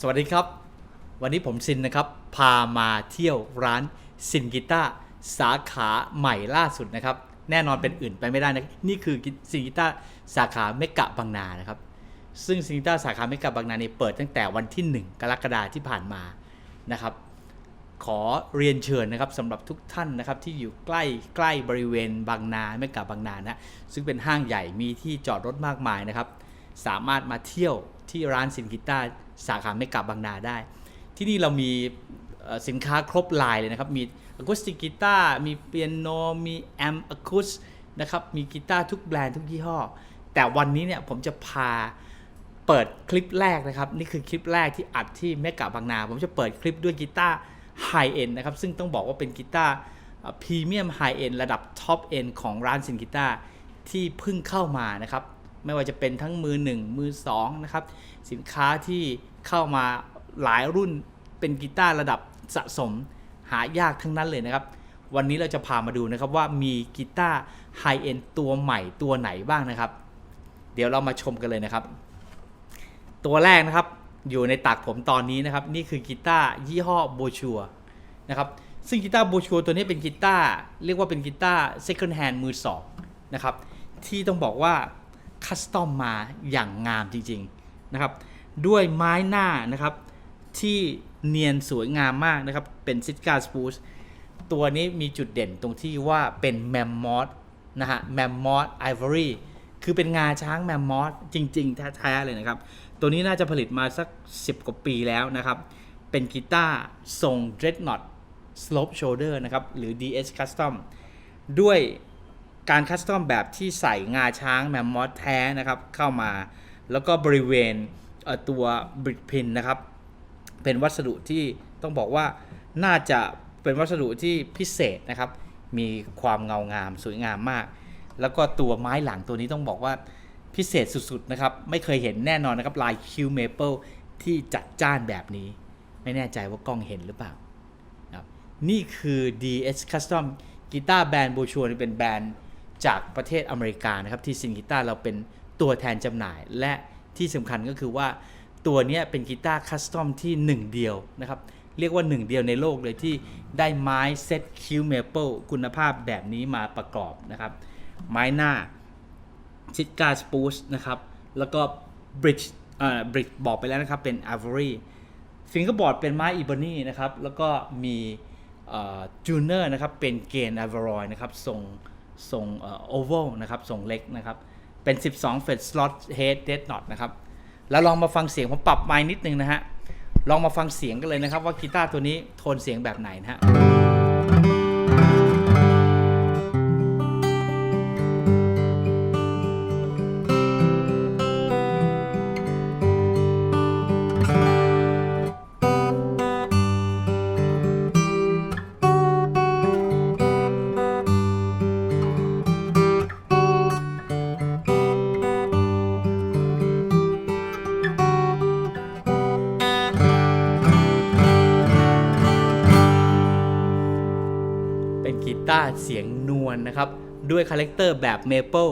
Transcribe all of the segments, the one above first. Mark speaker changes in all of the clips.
Speaker 1: สวัสดีครับ วันนี้ผมซินนะครับ พามาเที่ยวร้านซินกีตาร์สาขาใหม่ล่าสุดนะครับ แน่นอนเป็นอื่นไปไม่ได้นะนี่คือซินกีตาร์สาขาเมกะบางนานะครับ ซึ่งซินกีตาร์สาขาเมกะบางนานี่เปิดตั้งแต่วันที่ 1 กรกฎาคมที่ผ่านมานะครับ ขอเรียนเชิญนะครับสำหรับทุกท่านนะครับที่อยู่ใกล้ใกล้บริเวณบางนาเมกะบางนานะซึ่งเป็นห้างใหญ่มีที่จอดรถมากมายนะครับ สามารถมาเที่ยว ที่ร้านสินกีตาร์สาขาเมกะบางนาได้ ที่นี่เรามีสินค้าครบลายเลยนะครับ มีอะคูสติกกีตาร์มีเปียโน มีแอมอะคูสนะครับ มีกีตาร์ทุกแบรนด์ทุกยี่ห้อ แต่วันนี้เนี่ยผมจะพาเปิดคลิปแรกนะครับ นี่คือคลิปแรกที่อัดที่เมกะบางนา ผมจะเปิดคลิปด้วยกีตาร์ไฮเอ็นนะครับ ซึ่งต้องบอกว่าเป็นกีตาร์พรีเมียมไฮเอ็นระดับท็อปเอ็นของร้านสินกีตาร์ที่เพิ่งเข้ามานะครับ ไม่ว่าจะเป็นทั้งมือ 1 มือ2นะครับสินค้าที่เข้ามาหลายรุ่นเป็นกีตาร์ระดับสะสมหายากทั้งนั้นเลยนะครับ วันนี้เราจะพามาดูนะครับว่ามีกีตาร์ไฮเอ็นตัวใหม่ตัวไหนบ้างนะครับ เดี๋ยวเรามาชมกันเลยนะครับ ตัวแรกนะครับอยู่ในตักผมตอนนี้นะครับ นี่คือกีตาร์ยี่ห้อโบชัวนะครับซึ่งกีตาร์โบชัวตัวนี้เป็นกีตาร์เรียกว่าเป็นกีตาร์ second hand มือสองนะครับที่ต้องบอกว่า คัสตอมมาอย่างงามจริงๆนะครับ ด้วยไม้หน้านะครับที่เนียนสวยงามมากนะครับ เป็นซิกาสปูสตัวนี้มีจุดเด่นตรงที่ว่าเป็นแมมมอสนะฮะแมมมอสไอวอรี่คือเป็นงาช้างแมมมอสจริง ๆ แท้ๆเลยนะครับ ตัวนี้น่าจะผลิตมาสัก 10 กว่าปีแล้วนะครับ เป็นกีตาร์ทรง Dreadnought Slope Shoulder นะครับ หรือ DS Custom ด้วย การคัสตอมแบบที่ใส่งาช้างแมมมอสแท้นะครับเข้ามา แล้วก็บริเวณเตัวบริกพินนะครับเป็นวัสดุที่ต้องบอกว่าน่าจะเป็นวัสดุที่พิเศษนะครับ มีความเงางามสวยงามมาก แล้วก็ตัวไม้หลังตัวนี้ต้องบอกว่าพิเศษสุดๆนะครับ ไม่เคยเห็นแน่นอนนะครับลายคิวเมเปิลที่จัดจ้านแบบนี้ ไม่แน่ใจว่ากล้องเห็นหรือเปล่านะครับนี่คือ DS Custom กีตาร์แบรนด์โบชัวเป็นแบรนด์ จากประเทศอเมริกานะครับที่ซินกีตาร์เราเป็นตัวแทนจำหน่าย และที่สำคัญก็คือว่าตัวนี้เป็นกีตาร์คัสตอมที่หนึ่งเดียวนะครับเรียกว่าหนึ่งเดียวในโลกเลยที่ได้ไม้เซตคิวเมเปิลคุณภาพแบบนี้มาประกอบนะครับ ไม้หน้าชิดกาสปูสนะครับแล้วก็บริดจ์อ่าบริดจ์บอกไปแล้วนะครับ เป็นอ v วอรี่ฟิงเกอร์บอร์ดเป็นไม้อีบอนี่นะครับ แล้วก็มีจูเนอร์นะครับ เป็นเกนอ v วอรอยนะครับทรง ทรงโอเวลนะครับทรงเล็กนะครับเป็น 12 เฟดสล็อตเฮดเดดน็อตนะครับแล้วลองมาฟังเสียงผมปรับไมค์นิดนึงนะฮะลองมาฟังเสียงกันเลยนะครับว่ากีตาร์ตัวนี้โทนเสียงแบบไหนนะฮะ นะครับ ด้วยคาแรคเตอร์แบบเมเปิล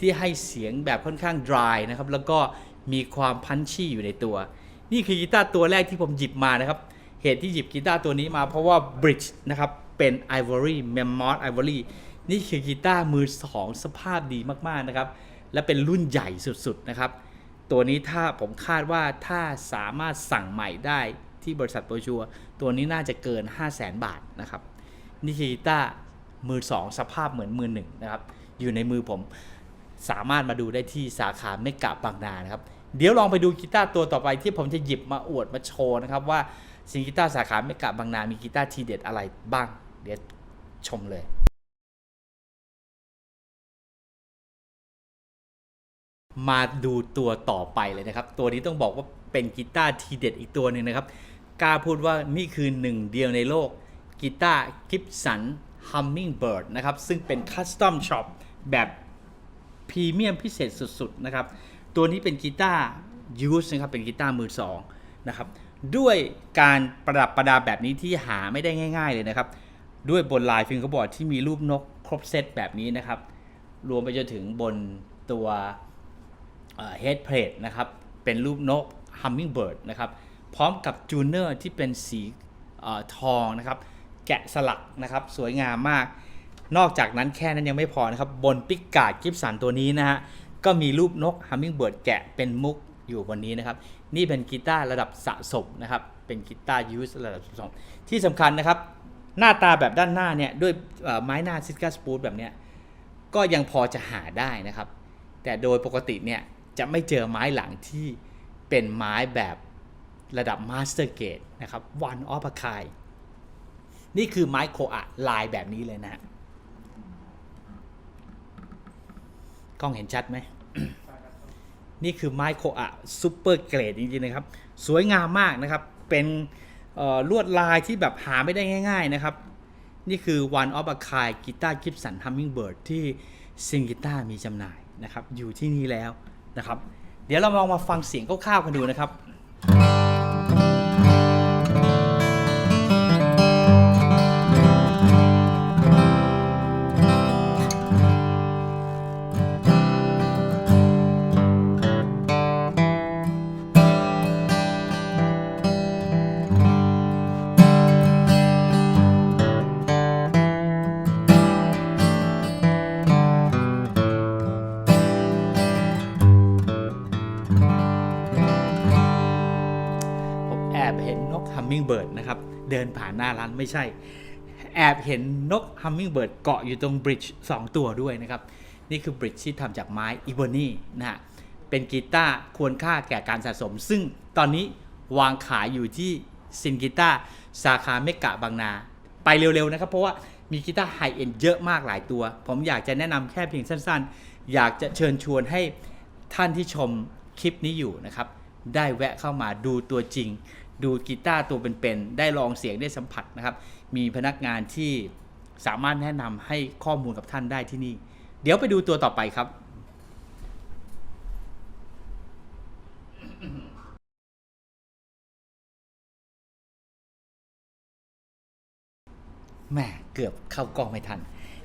Speaker 1: ที่ให้เสียงแบบค่อนข้างดรายนะครับ แล้วก็มีความพันชี่อยู่ในตัว นี่คือกีตาร์ตัวแรกที่ผมหยิบมานะครับ เหตุที่หยิบกีตาร์ตัวนี้มาเพราะว่า Bridge นะครับ เป็น Ivory Mammoth Ivory นี่คือกีตาร์มือสองสภาพดีมากๆนะครับ และเป็นรุ่นใหญ่สุดๆนะครับ ตัวนี้ถ้าผมคาดว่าถ้าสามารถสั่งใหม่ได้ที่บริษัทโปรชัวตัวนี้น่าจะเกิน 5 0 0แสนบาทนะครับ นี่คือกีตาร์ มือสองสภาพเหมือนมือหนึ่งนะครับ อยู่ในมือผมสามารถมาดูได้ที่สาขาเมกะบางนานะครับ เดี๋ยวลองไปดูกีตาร์ตัวต่อไปที่ผมจะหยิบมาอวดมาโชว์นะครับ ว่าสินกีตาร์สาขาเมกะบางนา มีกีตาร์ทีเด็ดอะไรบ้าง เดี๋ยวชมเลยมาดูตัวต่อไปเลยนะครับ ตัวนี้ต้องบอกว่าเป็นกีตาร์ทีเด็ดอีกตัวหนึ่งนะครับ กล้าพูดว่านี่คือหนึ่งเดียวในโลกกีตาร์กิฟสัน Hummingbird นะครับ ซึ่งเป็นคัสตอมช็อปแบบพรีเมียมพิเศษสุด ๆ นะครับ ตัวนี้เป็นกีตาร์ยูสนะครับ เป็นกีตาร์มือสองนะครับ ด้วยการประดับประดาแบบนี้ที่หาไม่ได้ง่าย ๆ เลยนะครับ ด้วยบนลายฟิงเกอร์บอร์ดที่มีรูปนกครบเซตแบบนี้นะครับ รวมไปจนถึงบนตัวเฮดเพลทนะครับ เป็นรูปนก Hummingbird นะครับ พร้อมกับจูเนอร์ที่เป็นสีอทองนะครับ แกะสลักนะครับ สวยงามมาก นอกจากนั้นแค่นั้นยังไม่พอนะครับ บนปิกการ์ดกิฟสันตัวนี้นะฮะ ก็มีรูปนกฮัมมิงเบิร์ดแกะเป็นมุกอยู่บนนี้นะครับ นี่เป็นกีตาร์ระดับสะสมนะครับ เป็นกีตาร์ยูสระดับสะสมที่สำคัญนะครับ หน้าตาแบบด้านหน้าเนี่ยด้วยไม้หน้าซิสกาสปูดแบบเนี้ยก็ยังพอจะหาได้นะครับ แต่โดยปกติเนี่ยจะไม่เจอไม้หลังที่เป็นไม้แบบระดับมาสเตอร์เกรดนะครับ one of a kind นี่คือไม้โคอะลายแบบนี้เลยนะฮะกล้องเห็นชัดไหม นี่คือไม้โคอะซูเปอร์เกรดจริงๆนะครับ สวยงามมากนะครับ เป็นลวดลายที่แบบหาไม่ได้ง่าย ๆนะครับ นี่คือ one of a kind กีตาร์กิฟสันฮัมมิงเบิร์ดที่ซิงกีตาร์มีจำหน่ายนะครับ อยู่ที่นี่แล้วนะครับ เดี๋ยวเราลองมาฟังเสียงคร่าวๆกันดูนะครับ นะครับเดินผ่านหน้าร้านไม่ใช่ แอบเห็นนกฮัมมิงเบิร์ดเกาะอยู่ตรงบริดจ์2ตัวด้วยนะครับ นี่คือบริดจ์ที่ทำจากไม้อีโบนีนะฮะเป็นกีตาร์ควรค่าแก่การสะสม ซึ่งตอนนี้วางขายอยู่ที่ซินกีตาร์สาขาเมกะบางนา ไปเร็วๆนะครับ เพราะว่ามีกีตาร์ไฮเอ็นเยอะมากหลายตัว ผมอยากจะแนะนำแค่เพียงสั้นๆ อยากจะเชิญชวนให้ท่านที่ชมคลิปนี้อยู่นะครับ ได้แวะเข้ามาดูตัวจริง ดูกีตาร์ตัวเป็นๆได้ลองเสียงได้สัมผัสนะครับ มีพนักงานที่สามารถแนะนำให้ข้อมูลกับท่านได้ที่นี่ เดี๋ยวไปดูตัวต่อไปครับแหม่เกือบเข้ากล้องไม่ทัน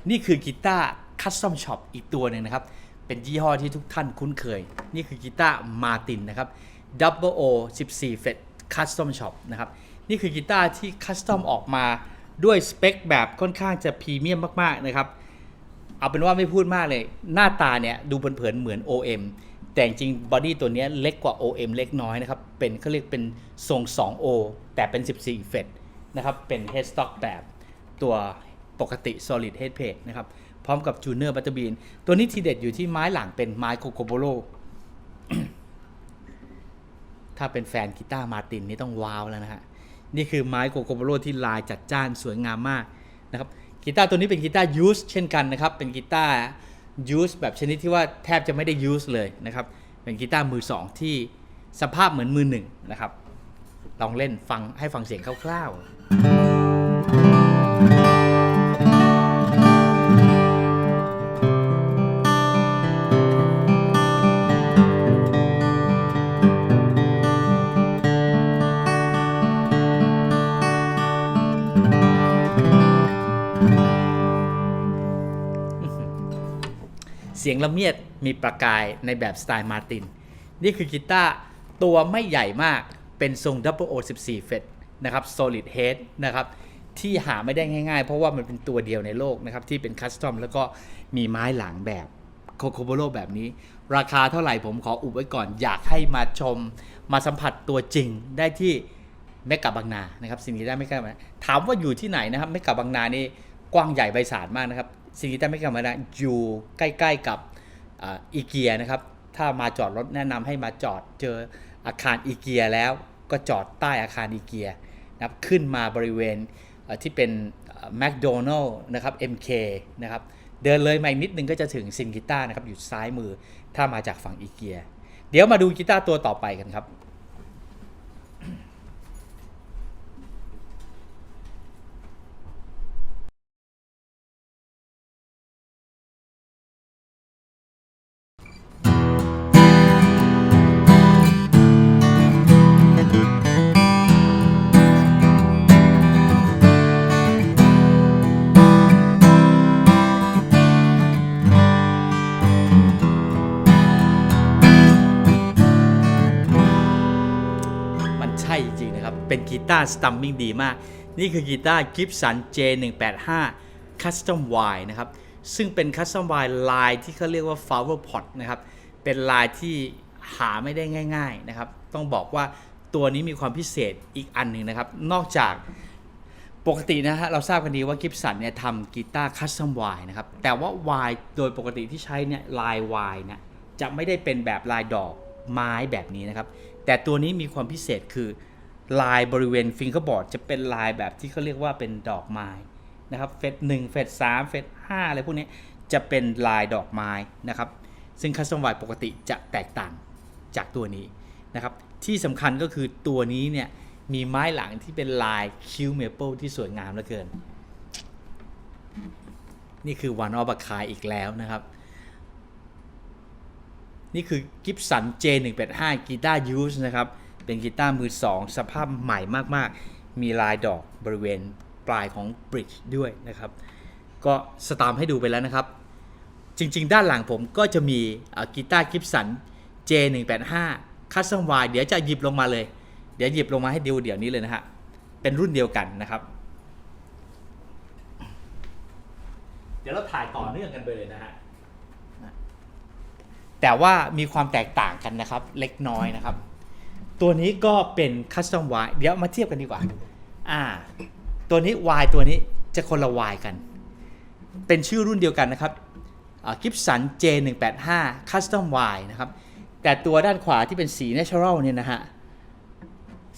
Speaker 1: นี่คือกีตาร์คัสตอมช็อปอีกตัวหนึ่งนะครับ เป็นยี่ห้อที่ทุกท่านคุ้นเคย นี่คือกีตาร์มาตินนะครับ Double O 14เฟต คัสตอมช็อปนะครับนี่คือกีตาร์ที่คัสตอมออกมาด้วยสเปคแบบค่อนข้างจะพรีเมียมมากๆนะครับ เอาเป็นว่าไม่พูดมากเลย หน้าตาเนี่ยดูเผินๆเหมือน OM แต่จริงบอดี้ตัวนี้เล็กกว่า OM เล็กน้อยนะครับ เป็นเขาเรียกเป็นทรง 2O แต่เป็น 14 เฟตนะครับ เป็น headstock แบบตัวปกติ solid head plate นะครับ พร้อมกับจูเนอร์บัตเตอร์บีนตัวนี้ทีเด็ดอยู่ที่ไม้หลังเป็นไม้โคโคโบโล ถ้าเป็นแฟนกีตาร์มาตินนี่ต้องว้าวแล้วนะฮะ นี่คือไม้โกโกโบโรที่ลายจัดจ้านสวยงามมากนะครับ กีตาร์ตัวนี้เป็นกีตาร์ยูสเช่นกันนะครับ เป็นกีตาร์ยูสแบบชนิดที่ว่าแทบจะไม่ได้ยูสเลยนะครับ เป็นกีตาร์มือสองที่สภาพเหมือนมือหนึ่งนะครับ ลองเล่นฟังให้ฟังเสียงคร่าวๆ เสียงละเมียดมีประกายในแบบสไตล์มาร์ติน นี่คือกีตาร์ตัวไม่ใหญ่มากเป็นทรง Double O 14เฟตนะครับ Solid Head นะครับที่หาไม่ได้ง่ายๆ เพราะว่ามันเป็นตัวเดียวในโลกนะครับที่เป็นคัสตอมแล้วก็มีไม้หลังแบบโคโคโบโ o แบบนี้ ราคาเท่าไหร่ผมขออุบไว้ก่อน อยากให้มาชมมาสัมผัสตัวจริงได้ที่เมกะบางนานะครับสิ่งที่ได้ไม่กล้ามาถามว่าอยู่ที่ไหนนะครับเมกะบางนานี่กว้างใหญ่ไพศาลมากนะครับ สิ่งที่ได้ไม่กล้ามานะอยู่ใกล้ๆกับอีเกียนะครับ ถ้ามาจอดรถแนะนำให้มาจอดเจออาคารอีเกียแล้วก็จอดใต้อาคารอีเกียนะครับขึ้นมาบริเวณที่เป็นแมคโดนัลล์นะครับ MK นะครับเดินเลยมาอีกนิดนึงก็จะถึงซินกีตาร์นะครับอยู่ซ้ายมือถ้ามาจากฝั่งอีเกีย เดี๋ยวมาดูกีตาร์ตัวต่อไปกันครับ ตาร์สตัมมิ่งดีมาก นี่คือกีตาร์ Gibson J185 Custom Y นะครับ ซึ่งเป็น Custom Y ลายที่เขาเรียกว่า Flower Pot นะครับ เป็นลายที่หาไม่ได้ง่าย ๆนะครับ ต้องบอกว่าตัวนี้มีความพิเศษอีกอันหนึ่งนะครับ นอกจากปกตินะฮะเราทราบกันดีว่ากิฟสันเนี่ยทำกีตาร์คัสตอมวนะครับ แต่ว่า Y โดยปกติที่ใช้เนี่ยลาย Y เนี่ยจะไม่ได้เป็นแบบลายดอกไม้แบบนี้นะครับ แต่ตัวนี้มีความพิเศษคือ ลายบริเวณฟิงเกอร์บอร์ดจะเป็นลายแบบที่เขาเรียกว่าเป็นดอกไม้นะครับเฟสหนึ่งเฟสสามเฟสห้าอะไรพวกนี้จะเป็นลายดอกไม้นะครับ ซึ่งคัสตอมวปกติจะแตกต่างจากตัวนี้นะครับ ที่สำคัญก็คือตัวนี้เนี่ยมีไม้หลังที่เป็นลายคิวเมเปิลที่สวยงามเหลือเกิน นี่คือวันออฟคายอีกแล้วนะครับ นี่คือ Gibson J185 กีตาร์ยูสนะครับ เป็นกีตาร์มือ2สภาพใหม่มากๆ มีลายดอกบริเวณปลายของบริดจ์ด้วยนะครับ ก็สตาร์มให้ดูไปแล้วนะครับ จริง ๆ ด้านหลังผมก็จะมีเอ่อกีตาร์ Gibson J185 Custom Y เดี๋ยวจะหยิบลงมาเลย เดี๋ยวหยิบลงมาให้ดูเดี๋ยวนี้เลยนะฮะ เป็นรุ่นเดียวกันนะครับ เดี๋ยวเราถ่ายต่อเนื่องกันไปเลยนะฮะแต่ว่ามีความแตกต่างกันนะครับ เล็กน้อยนะครับ ตัวนี้ก็เป็น Custom Y เดี๋ยวมาเทียบกันดีกว่า อ่า ตัวนี้ Y ตัวนี้จะคนละ Y กัน เป็นชื่อรุ่นเดียวกันนะครับกิฟสัน J185 Custom Y นะครับ แต่ตัวด้านขวาที่เป็นสี Natural เนี่ยนะฮะ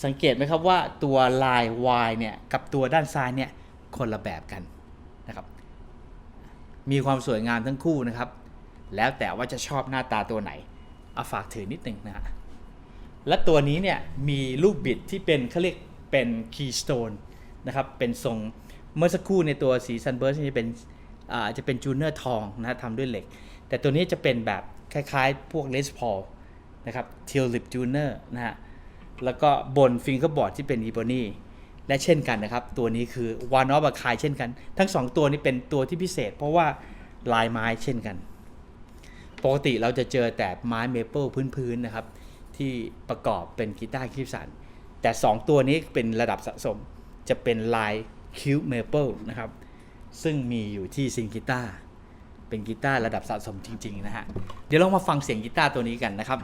Speaker 1: สังเกตไหมครับว่าตัวลาย Y เนี่ยกับตัวด้านซ้ายเนี่ยคนละแบบกันนะครับ มีความสวยงามทั้งคู่นะครับ แล้วแต่ว่าจะชอบหน้าตาตัวไหน เอาฝากถือนิดหนึ่งนะฮะ และตัวนี้เนี่ยมีลูกบิดที่เป็นเขาเรียกเป็น keystone นะครับเป็นทรงเมื่อสักครู่ในตัวสี sunburst นี่จะเป็นอาจะเป็นจูเนอร์ทองนะทำด้วยเหล็ก แต่ตัวนี้จะเป็นแบบคล้ายๆ พวก Les Paul นะครับ Tulip Tuner นะฮะแล้วก็บนฟิงเกอร์บอร์ดที่เป็นอีโบนีและเช่นกันนะครับ ตัวนี้คือ One of a kind เช่นกัน ทั้ง 2 ตัวนี้เป็นตัวที่พิเศษ เพราะว่าลายไม้เช่นกัน ปกติเราจะเจอแต่ไม้เมเปิลพื้นๆนะครับ ที่ประกอบเป็นกีตาร์คิปสัน แต่ 2 ตัวนี้เป็นระดับสะสมจะเป็นลายคิวเมเปิลนะครับ ซึ่งมีอยู่ที่ซิงกีตาร์เป็นกีตาร์ระดับสะสมจริง ๆ นะฮะ เดี๋ยวเรามาฟังเสียงกีตาร์ตัวนี้กันนะครับ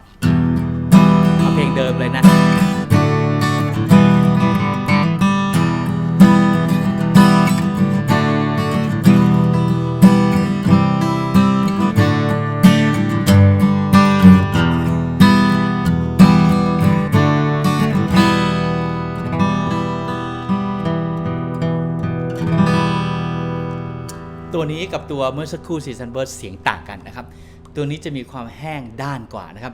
Speaker 1: เอาเพลงเดิมเลยนะ ตัวนี้กับตัวเมื่อสักครู่ซีซันเบิร์ดเสียงต่างกันนะครับ ตัวนี้จะมีความแห้งด้านกว่านะครับ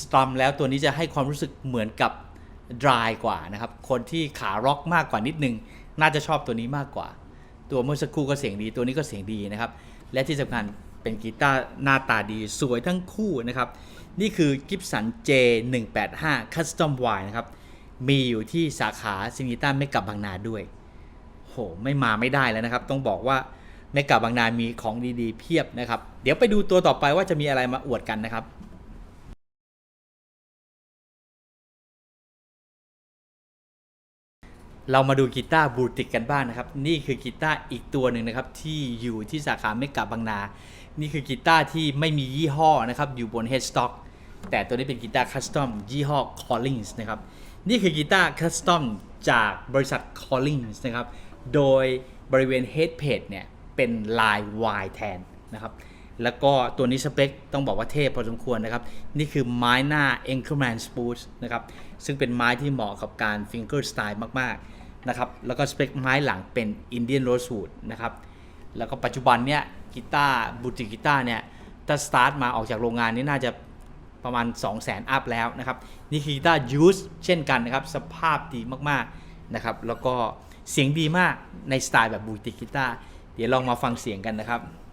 Speaker 1: สตรัมแล้วตัวนี้จะให้ความรู้สึกเหมือนกับดรายกว่านะครับ คนที่ขาร็อกมากกว่านิดนึง น่าจะชอบตัวนี้มากกว่า ตัวเมื่อสักครู่ก็เสียงดี ตัวนี้ก็เสียงดีนะครับ และที่สำคัญเป็นกีตาร์หน้าตาดีสวยทั้งคู่นะครับ นี่คือ Gibson J185 Custom Y นะครับ มีอยู่ที่สาขาซินิต้าไม่กับบางนาด้วย โห ไม่มาไม่ได้แล้วนะครับ ต้องบอกว่า ในกับบางนามีของดีๆ เพียบนะครับ เดี๋ยวไปดูตัวต่อไปว่าจะมีอะไรมาอวดกันนะครับเรามาดูกีตาร์บูติกกันบ้างนะครับ นี่คือกีตาร์อีกตัวหนึ่งนะครับ ที่อยู่ที่สาขาเมกะบางนา นี่คือกีตาร์ที่ไม่มียี่ห้อนะครับ อยู่บน headstock แต่ตัวนี้เป็นกีตาร์คัสตอมยี่ห้อ Collins นะครับ นี่คือกีตาร์คัสตอมจากบริษัท Collins นะครับ โดยบริเวณ head plate เนี่ย เป็นลาย Y แทนนะครับ แล้วก็ตัวนี้สเปคต้องบอกว่าเทพพอสมควรนะครับ นี่คือไม้หน้า Anchorman Spruce นะครับ ซึ่งเป็นไม้ที่เหมาะกับการ Finger Style มากๆนะครับ แล้วก็สเปคไม้หลังเป็น Indian Rosewood นะครับ แล้วก็ปัจจุบันเนี่ยกีตาร์บูติกกีตาร์เนี่ยถ้าสตาร์ทมาออกจากโรงงานนี่น่าจะประมาณ 2 0 0 0 0 0 อัพแล้วนะครับ นี่คือกีตาร์ยูสเช่นกันนะครับ สภาพดีมากๆนะครับ แล้วก็เสียงดีมากในสไตล์แบบบูติกกีตาร์ เดี๋ยวลองมาฟังเสียงกันนะครับ「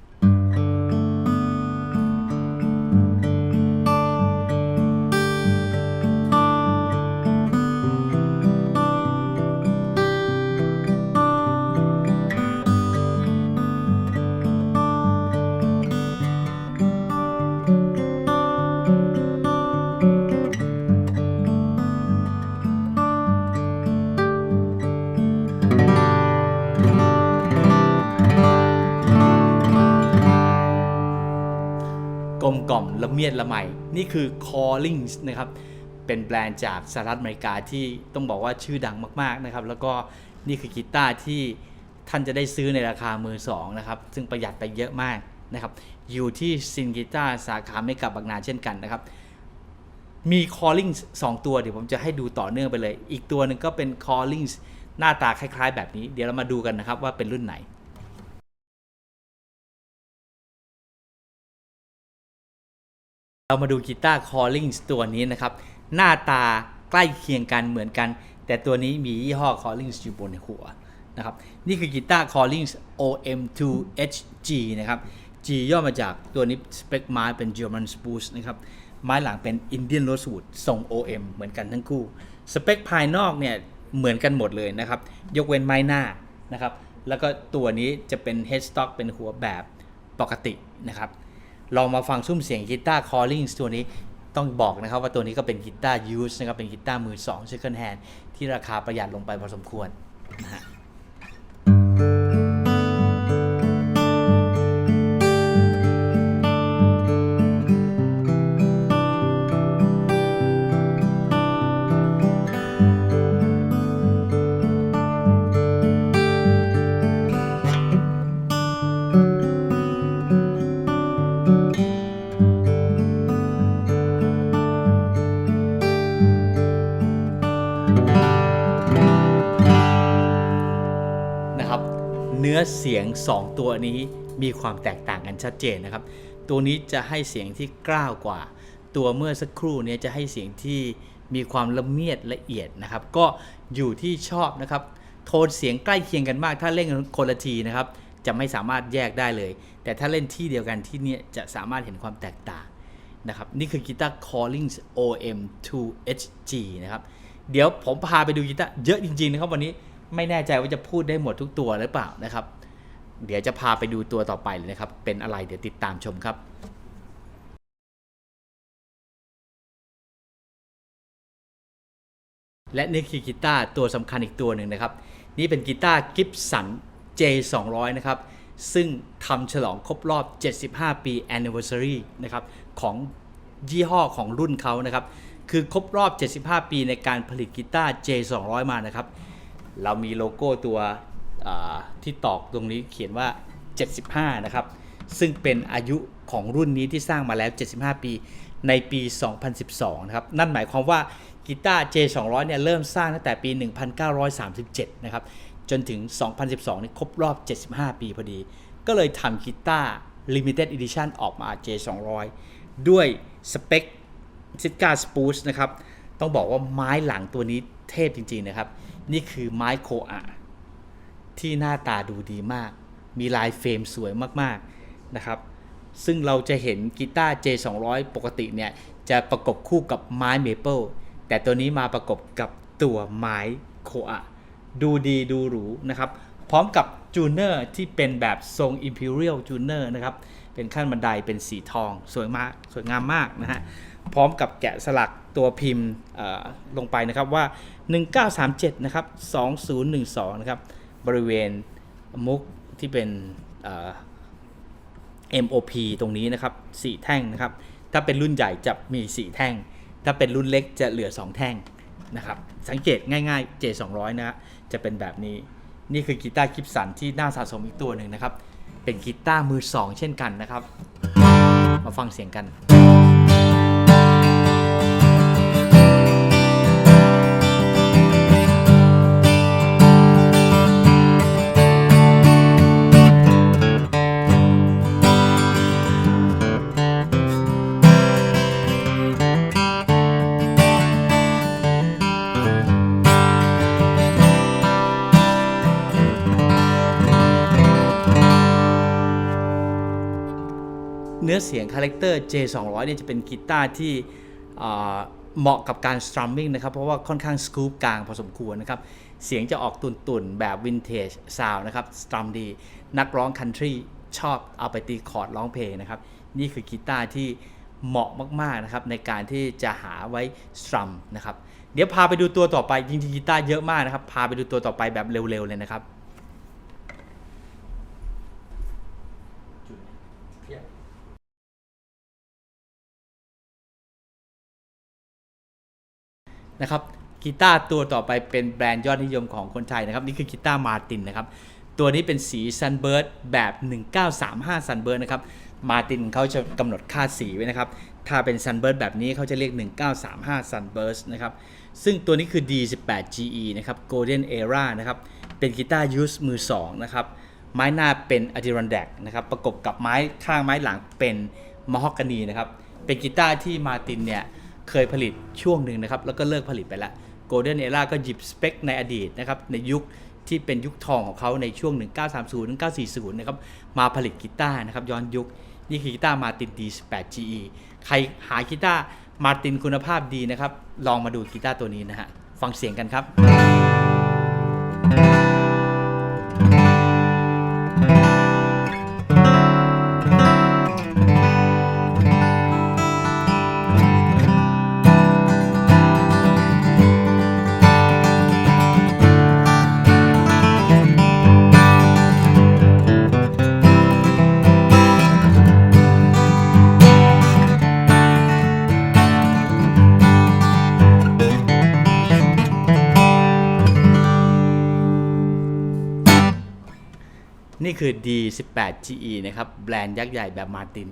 Speaker 1: เมียดละไมนี่คือ Collins นะครับ เป็นแบรนด์จากสหรัฐอเมริกาที่ต้องบอกว่าชื่อดังมาก ๆนะครับ แล้วก็นี่คือกีตาร์ที่ท่านจะได้ซื้อในราคามือสองนะครับ ซึ่งประหยัดไปเยอะมากนะครับ อยู่ที่ซินกีตาร์สาขาไม่กับบางนาเช่นกันนะครับ มี Collins 2 ตัวเดี๋ยวผมจะให้ดูต่อเนื่องไปเลย อีกตัวหนึ่งก็เป็น Collins หน้าตาคล้าย ๆ แบบนี้ เดี๋ยวเรามาดูกันนะครับว่าเป็นรุ่นไหน เรามาดูกีตาร์ Collins ตัวนี้นะครับ หน้าตาใกล้เคียงกันเหมือนกัน แต่ตัวนี้มียี่ห้อ Collins อยู่บนหัวนะครับ นี่คือกีตาร์ Collins OM2HG นะครับ G ย่อมาจากตัวนี้สเปคไม้เป็น German Spruce นะครับ ไม้หลังเป็น Indian Rosewood ทรง OM เหมือนกันทั้งคู่ สเปคภายนอกเนี่ยเหมือนกันหมดเลยนะครับ ยกเว้นไม้หน้านะครับ แล้วก็ตัวนี้จะเป็น headstock เป็นหัวแบบปกตินะครับ ลองมาฟังซุ้มเสียงกีตาร์ calling ตัวนี้ต้องบอกนะครับว่าตัวนี้ก็เป็นกีตาร์ used นะครับ เป็นกีตาร์มือ2 second hand ที่ราคาประหยัดลงไปพอสมควรนะฮะ ง 2 ตัวนี้มีความแตกต่างกันชัดเจนนะครับ ตัวนี้จะให้เสียงที่กล้าวกว่า ตัวเมื่อสักครู่นี้จะให้เสียงที่มีความละเมียดละเอียดนะครับ ก็อยู่ที่ชอบนะครับ โทนเสียงใกล้เคียงกันมาก ถ้าเล่นคนละทีนะครับ จะไม่สามารถแยกได้เลย แต่ถ้าเล่นที่เดียวกันที่นี้จะสามารถเห็นความแตกต่างนะครับ นี่คือกีตาร์ Collins OM2HG นะครับ เดี๋ยวผมพาไปดูกีตาร์เยอะจริงๆนะครับวันนี้ไม่แน่ใจว่าจะพูดได้หมดทุกตัวหรือเปล่านะครับ เดี๋ยวจะพาไปดูตัวต่อไปเลยนะครับ เป็นอะไรเดี๋ยวติดตามชมครับและนี่คือกีตาร์ตัวสำคัญอีกตัวหนึ่งนะครับ นี่เป็นกีตาร์กิฟสัน J200 นะครับ ซึ่งทำฉลองครบรอบ 75 ปี anniversary นะครับ ของยี่ห้อของรุ่นเขานะครับ คือครบรอบ 75 ปีในการผลิตกีตาร์ J200 มานะครับ เรามีโลโก้ตัว ที่ตอกตรงนี้เขียนว่า 75 นะครับ ซึ่งเป็นอายุของรุ่นนี้ที่สร้างมาแล้ว 75 ปีในปี 2012 นะครับ นั่นหมายความว่ากีตาร์ J200 เนี่ยเริ่มสร้างตั้งแต่ปี 1937 นะครับ จนถึง 2012 นี่ครบรอบ 75 ปีพอดี ก็เลยทำกีตาร์ Limited Edition ออกมา J200 ด้วยสเปคซิตกาสปูชนะครับ ต้องบอกว่าไม้หลังตัวนี้เทพจริง ๆ นะครับ นี่คือไม้โคอา ที่หน้าตาดูดีมาก มีลายเฟรมสวยมากๆนะครับ ซึ่งเราจะเห็นกีตาร์ J200 ปกติเนี่ย จะประกบคู่กับไม้เมเปิลแต่ตัวนี้มาประกบกับตัวไม้โคอาดูดีดูหรูนะครับ พร้อมกับจูเนอร์ที่เป็นแบบทรง Imperial Tuner นะครับ เป็นขั้นบันไดเป็นสีทอง สวยมากสวยงามมากนะฮะพร้อมกับแกะสลักตัวพิมพ์ลงไปนะครับว่า 1937 นะครับ 2012 นะครับ บริเวณมุกที่เป็น MOP ตรงนี้นะครับสี่แท่งนะครับ ถ้าเป็นรุ่นใหญ่จะมี 4 แท่ง ถ้าเป็นรุ่นเล็กจะเหลือ 2 แท่งนะครับ สังเกตง่ายๆ J200 นะฮะจะเป็นแบบนี้ นี่คือกีตาร์กิฟสันที่น่าสะสมอีกตัวหนึ่งนะครับ เป็นกีตาร์มือ 2 เช่นกันนะครับ มาฟังเสียงกัน นื้อเสียงคาแรคเตอร์ J200 เนี่ยจะเป็นกีตาร์ที่เหมาะกับการสตรัมมิ่งนะครับ เพราะว่าค่อนข้างสกูปกลางพอสมควรนะครับ เสียงจะออกตุ่นๆ แบบวินเทจซาวนะครับ สตรัมดี นักร้องคันทรีชอบเอาไปตีคอร์ดร้องเพลงนะครับ นี่คือกีตาร์ที่เหมาะมากๆนะครับในการที่จะหาไว้สตรัมนะครับ เดี๋ยวพาไปดูตัวต่อไปจริงๆกีตาร์เยอะมากนะครับ พาไปดูตัวต่อไปแบบเร็วๆเลยนะครับ นะครับกีตาร์ตัวต่อไปเป็นแบรนด์ยอดนิยมของคนไทยนะครับ นี่คือกีตาร์มาตินนะครับ ตัวนี้เป็นสี Sunbird แบบ 1935 Sunbird นะครับมาตินเขาจะกำหนดค่าสีไว้นะครับ ถ้าเป็น Sunbird แบบนี้เขาจะเรียก 1935 Sunburst นะครับ ซึ่งตัวนี้คือ D18 GE นะครับ Golden Era นะครับ เป็นกีตาร์ยูสมือ 2 นะครับ ไม้หน้าเป็น Adirondack นะครับ ประกบกับไม้ข้างไม้หลังเป็นม a ฮอกกานีนะครับ เป็นกีตาร์ที่มาตินเนี่ย เคยผลิตช่วงหนึ่งนะครับ แล้วก็เลิกผลิตไปแล้ว Golden Era ก็หยิบสเปคในอดีตนะครับ ในยุคที่เป็นยุคทองของเขาในช่วง 1930 1940 นะครับ มาผลิตกีตาร์นะครับ ย้อนยุค นี่คือกีตาร์มาติน D18 GE ใครหากีตาร์มาตินคุณภาพดีนะครับ ลองมาดูกีตาร์ตัวนี้นะฮะ ฟังเสียงกันครับ นี่คือ D18 GE นะครับ แบรนด์ยักษ์ใหญ่แบบมาติน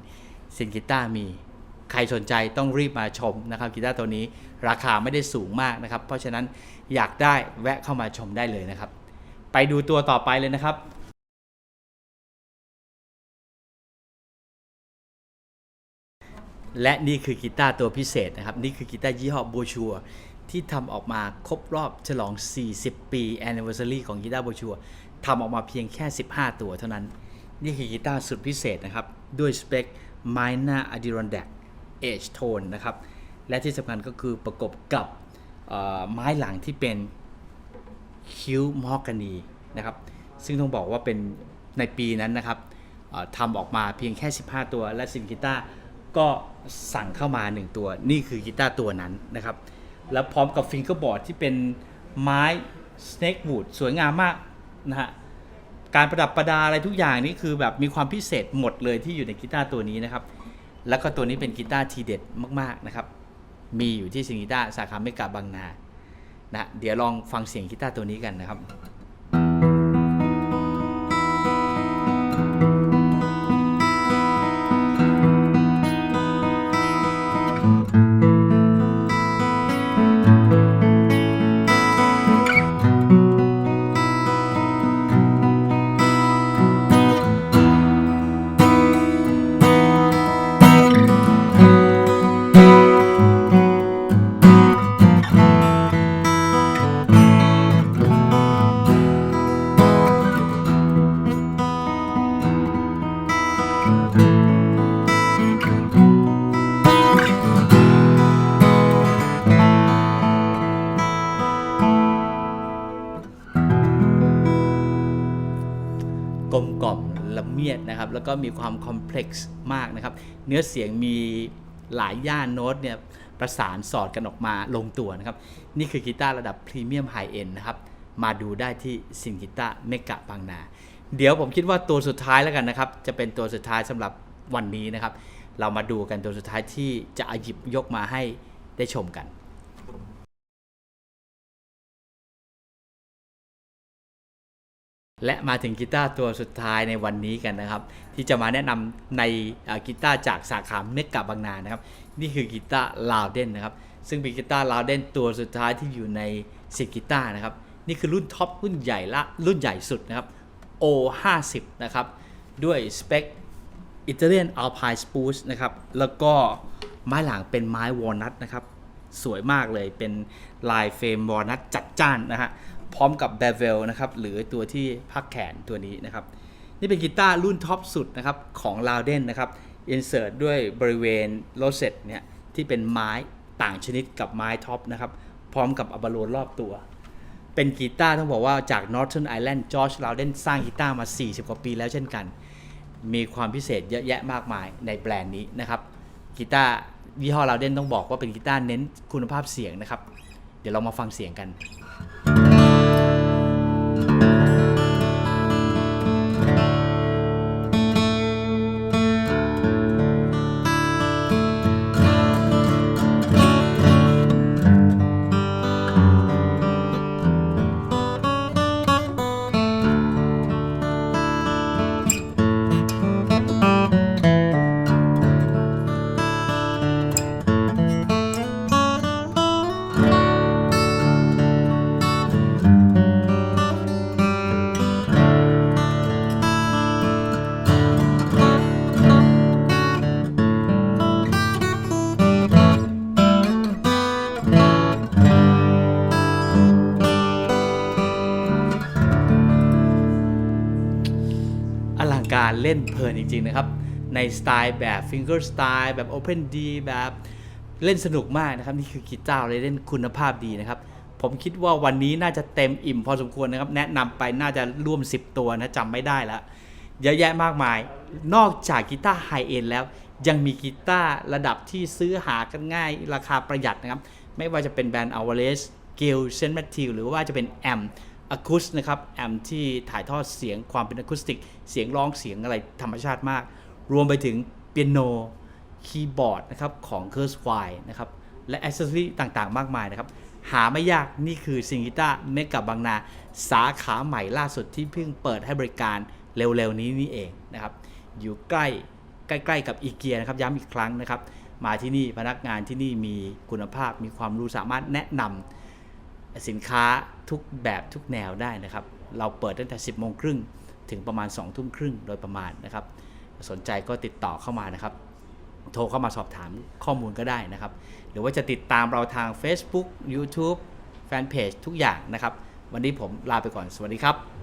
Speaker 1: ซินกีตาร์มีใครสนใจต้องรีบมาชมนะครับกีตาร์ตัวนี้ราคาไม่ได้สูงมากนะครับ เพราะฉะนั้นอยากได้แวะเข้ามาชมได้เลยนะครับ ไปดูตัวต่อไปเลยนะครับและนี่คือกีตาร์ตัวพิเศษนะครับ นี่คือกีตาร์ยี่ห้อโบชัวที่ทำออกมาครบรอบฉลอง 40 ปี anniversary ของกีตาร์โบชัว ทำออกมาเพียงแค่ 15 ตัวเท่านั้น นี่คือกีตาร์สุดพิเศษนะครับ ด้วยสเปค Minor Adirondack Edge Tone นะครับ และที่สำคัญก็คือประกบกับไม้หลังที่เป็นคิ้วมอกกานีนะครับ ซึ่งต้องบอกว่าเป็นในปีนั้นนะครับทำออกมาเพียงแค่ 15 ตัว และซินกีตาร์ก็สั่งเข้ามา 1 ตัว นี่คือกีตาร์ตัวนั้นนะครับ แล้วพร้อมกับฟิงเกอร์บอร์ดที่เป็นไม้ Snake Wood สวยงามมาก นะฮะการประดับประดาอะไรทุกอย่างนี่คือแบบมีความพิเศษหมดเลยที่อยู่ในกีตาร์ตัวนี้นะครับ แล้วก็ตัวนี้เป็นกีตาร์ทีเด็ดมากๆนะครับ มีอยู่ที่ซินกีตาสาขาเมกาบางนานะเดี๋ยวลองฟังเสียงกีตาร์ตัวนี้กันนะครับ นะครับ แล้วก็มีความคอมเพล็กซ์มากนะครับ เนื้อเสียงมีหลายย่านโน้ตเนี่ยประสานสอดกันออกมาลงตัวนะครับ นี่คือกีตาร์ระดับพรีเมียมไฮเอ็นนะครับ มาดูได้ที่ซินกีตาร์เมกะบางนา เดี๋ยวผมคิดว่าตัวสุดท้ายแล้วกันนะครับ จะเป็นตัวสุดท้ายสำหรับวันนี้นะครับ เรามาดูกันตัวสุดท้ายที่จะหยิบยกมาให้ได้ชมกัน และมาถึงกีตาร์ตัวสุดท้ายในวันนี้กันนะครับ ที่จะมาแนะนำในกีตาร์จากสาขาเมกะบางนานะครับ นี่คือกีตาร์ลาวเดนนะครับ ซึ่งเป็นกีตาร์ลาวเดนตัวสุดท้ายที่อยู่ในสิกีตาร์นะครับ นี่คือรุ่นท็อปรุ่นใหญ่ละรุ่นใหญ่สุดนะครับ O50 นะครับ ด้วยสเปคอิตาเลียนอัลพายสปูสนะครับ แล้วก็ไม้หลังเป็นไม้วอลนัทนะครับ สวยมากเลยเป็นลายเฟรมวอลนัทจัดจ้านนะฮะ พร้อมกับเบเวลนะครับหรือตัวที่พักแขนตัวนี้นะครับ นี่เป็นกีตาร์รุ่นท็อปสุดนะครับของ l o u d e n นะครับอินเสิร์ตด้วยบริเวณโรเซตเนี่ยที่เป็นไม้ต่างชนิดกับไม้ท็อปนะครับพร้อมกับอับาโลนรอบตัว เป็นกีตาร์ต้องบอกว่าจาก Northern Ireland จอร์จลาวเดนสร้างกีตาร์มา 40 กว่าปีแล้วเช่นกัน มีความพิเศษเยอะแยะมากมายในแบรนด์นี้นะครับกีตาร์ยี่ห้อลาวเดนต้องบอกว่าเป็นกีตาร์เน้นคุณภาพเสียงนะครับ เดี๋ยวเรามาฟังเสียงกัน การเล่นเพลินจริง ๆ นะครับ ในสไตล์แบบ finger style แบบ open D แบบเล่นสนุกมากนะครับ นี่คือกีตาร์เลยเล่นคุณภาพดีนะครับ ผมคิดว่าวันนี้น่าจะเต็มอิ่มพอสมควรนะครับ แนะนำไปน่าจะร่วม 10 ตัวนะจำไม่ได้แล้วเยอะแยะมากมาย นอกจากกีตาร์ไฮเอ็นแล้ว ยังมีกีตาร์ระดับที่ซื้อหากันง่ายราคาประหยัดนะครับ ไม่ว่าจะเป็นแบรนด์ a l v a r e z g i l s e n t Matthew หรือว่าจะเป็นแอม อะคูสนะครับแอมที่ถ่ายทอดเสียงความเป็นอะคูสติก เสียงร้องเสียงอะไรธรรมชาติมาก รวมไปถึงเปียโนคีย์บอร์ดนะครับของ c u r s e w i นะครับและอ c เซสซอรีต่างๆ มากมายนะครับ หาไม่ยากนี่คือซิงกิต้าเมกับบางนา สาขาใหม่ล่าสุดที่เพิ่งเปิดให้บริการเร็วๆ นี้นี่เองนะครับ อยู่ใกล้ใกล้ๆกับอีเกียนะครับ ย้ำอีกครั้งนะครับ มาที่นี่พนักงานที่นี่มีคุณภาพมีความรู้สามารถแนะนำสินค้า ทุกแบบทุกแนวได้นะครับ เราเปิดตั้งแต่ 10โมงครึ่งถึงประมาณ2ทุ่มครึ่งโดยประมาณนะครับ สนใจก็ติดต่อเข้ามานะครับ โทรเข้ามาสอบถามข้อมูลก็ได้นะครับ หรือว่าจะติดตามเราทาง Facebook YouTube แฟนเพจทุกอย่างนะครับ วันนี้ผมลาไปก่อนสวัสดีครับ